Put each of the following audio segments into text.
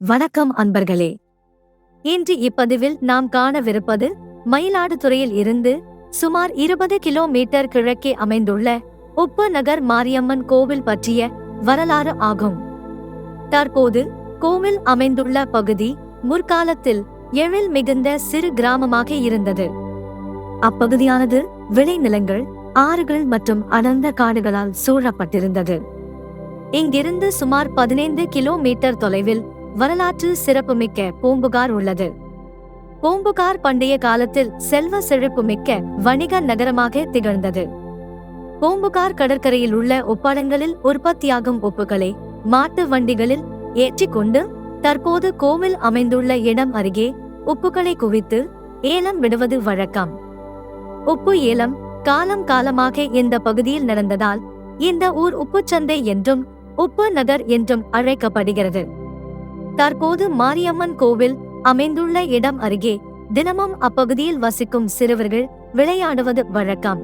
வணக்கம் அன்பர்களே. இன்று இப்பதிவில் நாம் காணவிருப்பது மயிலாடுதுறையில் இருந்து சுமார் இருபது கிலோமீட்டர் கிழக்கே அமைந்துள்ள உப்பு நகர் மாரியம்மன் கோவில் பற்றிய வரலாறு ஆகும். தற்போது கோவில் அமைந்துள்ள பகுதி முற்காலத்தில் எழில் மிகுந்த சிறு கிராமமாக இருந்தது. அப்பகுதியானது விளைநிலங்கள் ஆறுகள் மற்றும் அடர்ந்த காடுகளால் சூழப்பட்டிருந்தது. இங்கிருந்து சுமார் பதினைந்து கிலோமீட்டர் தொலைவில் வரலாற்று சிறப்புமிக்க பூம்புகார் உள்ளது. பூம்புகார் பண்டைய காலத்தில் செல்வ செழிப்புமிக்க வணிக நகரமாக திகழ்ந்தது. பூம்புகார் கடற்கரையில் உள்ள ஒப்படங்களில் உற்பத்தியாகும் உப்புகளை மாட்டு வண்டிகளில் ஏற்றிக்கொண்டு தற்போது கோவில் அமைந்துள்ள இடம் அருகே உப்புகளை குவித்து ஏலம் விடுவது வழக்கம். உப்பு ஏலம் காலம் காலமாக இந்த பகுதியில் நடந்ததால் இந்த ஊர் உப்புச்சந்தை என்றும் உப்பு நகர் என்றும் அழைக்கப்படுகிறது. தற்போது மாரியம்மன் கோவில் அமைந்துள்ள இடம் அருகே தினமும் அப்பகுதியில் வசிக்கும் சிறுவர்கள் விளையாடுவது வழக்கம்.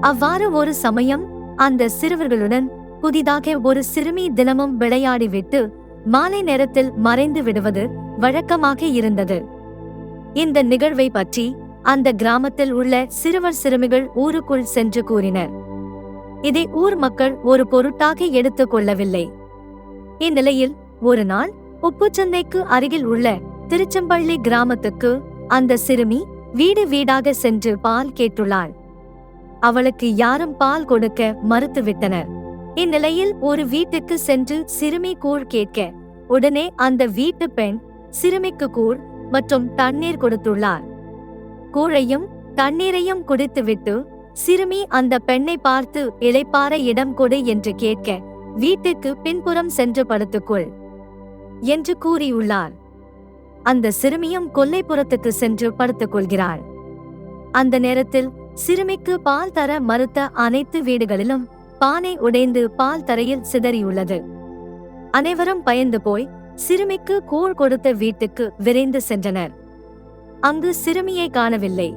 அவ்வாறு ஒரு சமயம் அந்த சிறுவர்களுடன் புதிதாக ஒரு சிறுமி தினமும் விளையாடிவிட்டு மாலை நேரத்தில் மறைந்து விடுவது வழக்கமாக இருந்தது. இந்த நிகழ்வை பற்றி அந்த கிராமத்தில் உள்ள சிறுவர் சிறுமிகள் ஊருக்குள் சென்று கூறினர். இதை ஊர் மக்கள் ஒரு பொருட்டாக எடுத்துக் கொள்ளவில்லை. இந்நிலையில் ஒரு நாள் உப்புச்சந்தைக்கு அருகில் உள்ள திருச்செம்பள்ளி கிராமத்துக்கு அந்த சிறுமி வீடு வீடாக சென்று பால் கேட்டுள்ளாள். அவளுக்கு யாரும் பால் கொடுக்க மறுத்துவிட்டனர். இந்நிலையில் ஒரு வீட்டுக்கு சென்று சிறுமி கூழ் கேட்க உடனே அந்த வீட்டு பெண் சிறுமிக்கு கூழ் மற்றும் தண்ணீர் கொடுத்துள்ளார் கூழையும் தண்ணீரையும் குடித்துவிட்டு சிறுமி அந்த பெண்ணை பார்த்து இளைப்பாற இடம் கொடு என்று கேட்க வீட்டுக்கு பின்புறம் சென்று படுத்துக்கொள். என்று கூறியுள்ளார் அந்த சிறுமியும் கொல்லைப்புறத்துக்கு சென்று படுத்துக் கொள்கிறாள். அந்த நேரத்தில் சிறுமிக்கு பால் தர மறுத்த அனைத்து வீடுகளிலும் பானை உடைந்து பால் தரையில் சிதறியுள்ளது. அனைவரும் பயந்து போய் சிறுமிக்கு கூழ் கொடுத்த வீட்டுக்கு விரைந்து சென்றனர். அங்கு சிறுமியை காணவில்லை.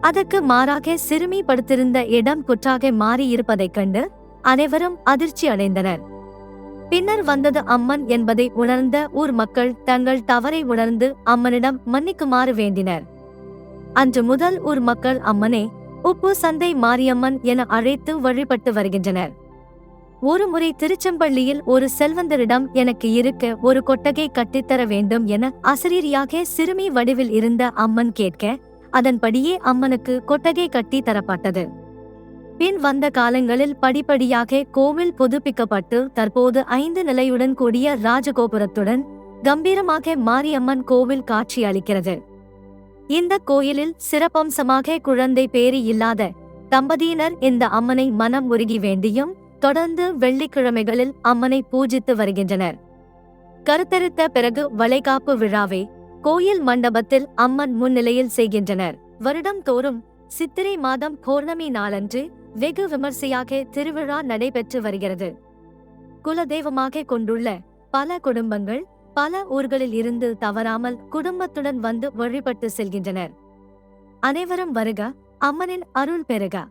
அதற்கு மாறாக சிறுமி படுத்திருந்த இடம் புற்றாக மாறியிருப்பதைக் கண்டு அனைவரும் அதிர்ச்சி அடைந்தனர். பின்னர் வந்தது அம்மன் என்பதை உணர்ந்த ஊர் மக்கள் தங்கள் தவறை உணர்ந்து அம்மனிடம் மன்னிக்குமாறு வேண்டினர். அன்று முதல் ஊர் மக்கள் அம்மனே உப்பு சந்தை மாரியம்மன் என அழைத்து வழிபட்டு வருகின்றனர். ஒருமுறை திருச்செம்பள்ளியில் ஒரு செல்வந்தரிடம் எனக்கு இருக்க ஒரு கொட்டகை கட்டித்தர வேண்டும் என அசரீரியாக சிறுமி வடிவில் இருந்த அம்மன் கேட்க அதன்படியே அம்மனுக்கு கொட்டகை கட்டி தரப்பட்டது. பின் வந்த காலங்களில் படிப்படியாக கோவில் புதுப்பிக்கப்பட்டு தற்போது ஐந்து நிலையுடன் கூடிய ராஜகோபுரத்துடன் கம்பீரமாக மாரியம்மன் கோவில் காட்சி அளிக்கிறது இந்த கோயிலில் சிறப்பம்சமாக குழந்தை பேரி இல்லாத தம்பதியினர் இந்த அம்மனை மனம் உருகி வேண்டியும் தொடர்ந்து வெள்ளிக்கிழமைகளில் அம்மனை பூஜித்து வருகின்றனர். கருத்தரித்த பிறகு வளைகாப்பு விழாவை கோயில் மண்டபத்தில் அம்மன் முன்னிலையில் செய்கின்றனர். வருடம் தோறும் சித்திரை மாதம் பௌர்ணமி நாளன்று வெகு விமர்சையாக திருவிழா நடைபெற்று வருகிறது. குலதெய்வமாக கொண்டுள்ள பல குடும்பங்கள் பல ஊர்களில் இருந்து தவறாமல் குடும்பத்துடன் வந்து வழிபட்டு செல்கின்றனர். அனைவரும் வருக அம்மனின் அருள் பெறுக.